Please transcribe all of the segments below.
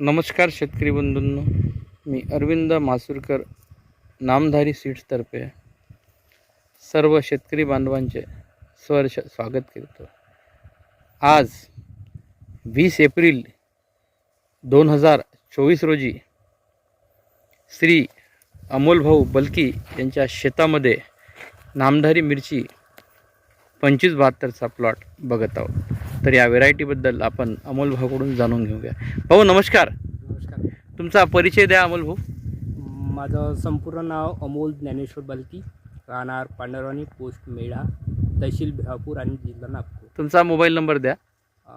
नमस्कार शेतकरी बंधूंनो. मी अरविंद मासुरकर नामधारी सीड्सतर्फे सर्व शेतकरी बांधवांचे स्वर्ष स्वागत करतो. आज वीस एप्रिल दोन हजार चोवीस रोजी श्री अमोलभाऊ बलकी यांच्या शेतामध्ये नामधारी मिरची पंचवीस बहात्तरचा प्लॉट बघत आहोत. तर या व्हेरायटीबद्दल आपण अमोल भाऊकडून जाणून घेऊया. भाऊ नमस्कार. नमस्कार. तुमचा परिचय द्या अमोल भाऊ. माझं संपूर्ण नाव अमोल ज्ञानेश्वर बलकी राहणार पांडरवाणी पोस्ट मेढा तहसील बिहापूर आणि जिल्हा नागपूर. तुमचा मोबाईल नंबर द्या.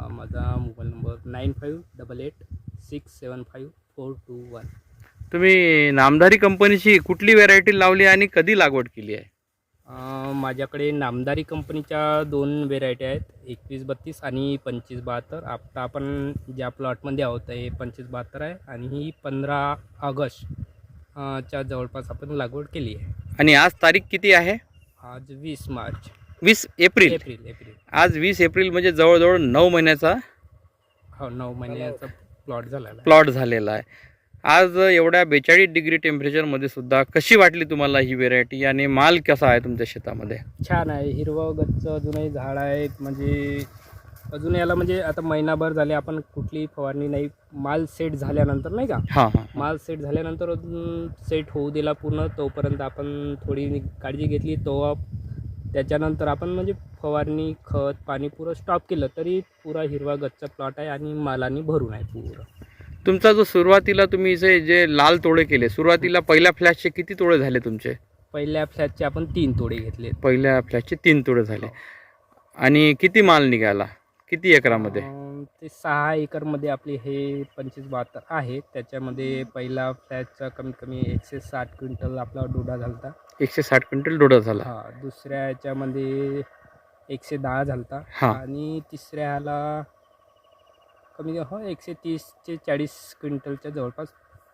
माझा mobile number nine five double eight six seven five four two one. तुम्ही नामधारी कंपनीची कुठली व्हेरायटी लावली आणि कधी लागवड केली आहे? माझ्याकडे नामदारी कंपनीच्या दोन व्हेरायटी आहेत. एकवीस बत्तीस आणि पंचवीस बहात्तर. आता आपण ज्या प्लॉटमध्ये आहोत हे पंचवीस बहात्तर आहे आणि ही पंधरा ऑगस्ट च्या जवळपास आपण लागवड केली आहे. आणि आज तारीख किती आहे? आज वीस मार्च. वीस एप्रिल. April April. आज वीस एप्रिल म्हणजे जवळजवळ नऊ महिन्याचा हो नऊ महिन्याचा प्लॉट झालेला आहे. प्लॉट झालेला आहे. आज एवढ्या बेचाळीस डिग्री टेम्परेचरमध्ये सुद्धा कशी वाटली तुम्हाला ही व्हेरायटी आणि माल कसा आहे तुमच्या शेतामध्ये? छान आहे. हिरवं गच्च अजूनही झाड आहे म्हणजे अजून याला म्हणजे आता महिनाभर झाले आपण कुठलीही फवारणी नाही. माल सेट झाल्यानंतर नाही का? हां हां. माल सेट झाल्यानंतर अजून सेट होऊ दिला पूर्ण. तोपर्यंत आपण थोडी काळजी घेतली. तो त्याच्यानंतर आपण म्हणजे फवारणी खत पाणी पुरं स्टॉप केलं तरी पुरा हिरवा गच्चा प्लॉट आहे आणि मालाने भरून आहे पुरं. तुमचा जो सुरुवातीला तुम्ही इथे जे लाल तोडे केले सुरुवातीला पहिल्या फ्लॅशचे किती तोडे झाले तुमचे? पहिल्या फ्लॅटचे आपण तीन तोडे घेतले. पहिल्या फ्लॅशचे तीन तोडे झाले. आणि किती माल निघाला? किती एकरामध्ये? ते सहा एकरमध्ये आपले हे पंचवीस बहात्तर आहे. त्याच्यामध्ये पहिला फ्लॅटचा कमीत कमी एकशे साठ क्विंटल आपला डोडा झालता. एकशे साठ क्विंटल डोडा झाला. हा दुसऱ्या याच्यामध्ये एकशे दहा झालता. हा. आणि तिसऱ्या ह्याला कमी हो एकशे तीस ते चाळीस क्विंटलच्या जवळपास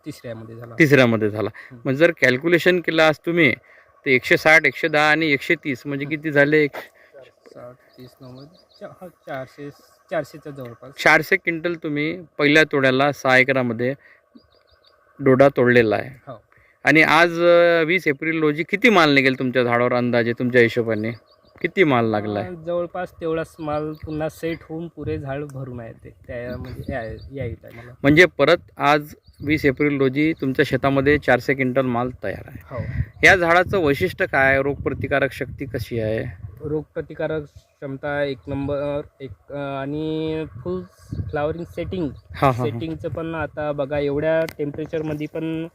तिसऱ्यामध्ये झाला. तिसऱ्यामध्ये झाला. मग जर कॅल्क्युलेशन केलं आज तुम्ही ते एकशे साठ एकशे दहा आणि एकशे तीस म्हणजे किती झाले? एक साठ तीस नव्वद चारशे चारशेच्या जवळपास. चारशे क्विंटल तुम्ही पहिल्या तोड्याला सहा एकरामध्ये डोडा तोडलेला आहे. हो. आणि आज वीस एप्रिल रोजी किती माल निघेल तुमच्या झाडावर अंदाजे तुमच्या हिशोबाने? किती माल लागला जवळपास तेवढाच माल पुन्हा सेट होऊन पुरे झाड भरून आहे ते. त्यामध्ये आहे मला म्हणजे परत आज वीस एप्रिल रोजी तुमच्या शेतामध्ये चारशे क्विंटल माल तयार आहे. हो. या झाडाचं वैशिष्ट्य काय आहे? रोगप्रतिकारक शक्ती कशी आहे? रोगप्रतिकारक क्षमता एक नंबर एक आणि फुल फ्लावरिंग सेटिंग हां हां सेटिंगचं पण आता बघा एवढ्या टेम्परेचरमध्ये पण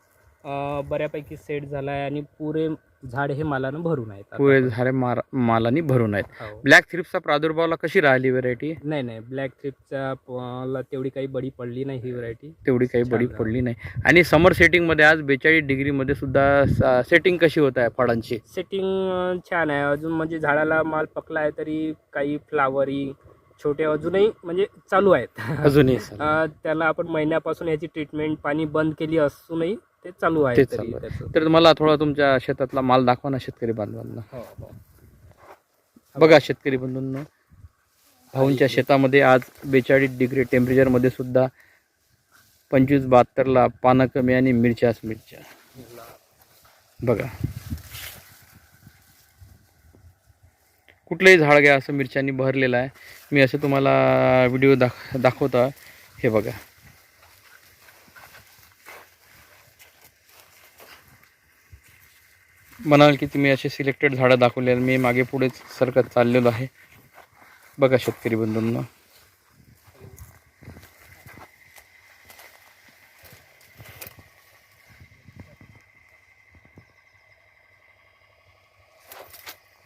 बऱ्यापैकी सेट झाला आहे आणि पुरे झाड हे मालानं भरून आहेत. पुरे झाडे मार मालानी भरून आहेत. हो. ब्लॅक थ्रिप्सचा प्रादुर्भावला कशी राहिली व्हेरायटी नाही नाही. ब्लॅक ट्रिपचा तेवढी काही बडी पडली नाही ही व्हरायटी तेवढी काही बडी पडली नाही. आणि समर सेटिंगमध्ये आज बेचाळीस डिग्रीमध्ये सुद्धा सेटिंग कशी होत आहे फळांची? सेटिंग छान आहे. अजून म्हणजे झाडाला माल पकला आहे तरी काही फ्लावरी छोटे अजूनही म्हणजे चालू आहेत. अजूनही त्याला आपण महिन्यापासून याची ट्रीटमेंट पाणी बंद केली असूनही ते चालू आहे ते तरी चालू आहे. त्याचं. तर मला थोडा तुमच्या शेतातला माल दाखवा ना शेतकरी बांधवांना. हो हो. बघा शेतकरी बंधूंनो भाऊंच्या शेतामध्ये आज बेचाळीस डिग्री टेम्परेचरमध्ये सुद्धा पंचवीस बहात्तरला पानं कमी आणि मिरच्याच मिरच्या. बघा. कुठलंही झाड घ्या असं मिरच्यांनी बहरलेलं आहे. मी असं तुम्हाला व्हिडिओ दाख दाखवता. हे बघा. म्हणाल की तुम्ही असे सिलेक्टेड झाडं दाखवले मी मागे पुढेच सरकत चाललेलो आहे. बघा शेतकरी बंधूंना.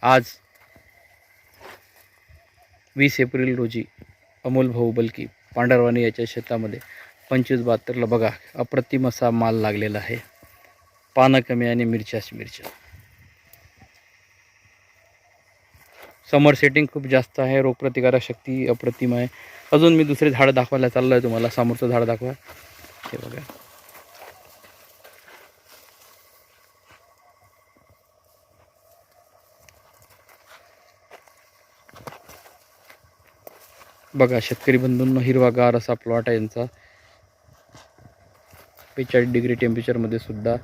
आज वीस एप्रिल रोजी अमोल भाऊ बलकी पांढरवाणी याच्या शेतामध्ये पंचवीस बहात्तरला बघा अप्रतिम असा माल लागलेला आहे. पानं कमी आणि मिरच्याच मिरच्या. समर सेटिंग खूप जास्त आहे. रोगप्रतिकारक शक्ती अप्रतिम आहे. अजून मी दुसरे झाडं दाखवायला चाललो आहे तुम्हाला. समोरचं झाड दाखवा. हे बघा. बघा शेतकरी बंधूंना हिरवागार असा प्लॉट आहे यांचा. बेचाळीस डिग्री टेम्परेचरमध्ये सुद्धा.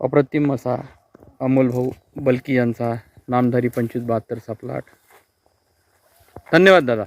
अप्रतिम असा अमोल भाऊ बल्की यांचा नामधारी पंचवीस बहात्तरचा प्लॉट धन्यवाद दादा.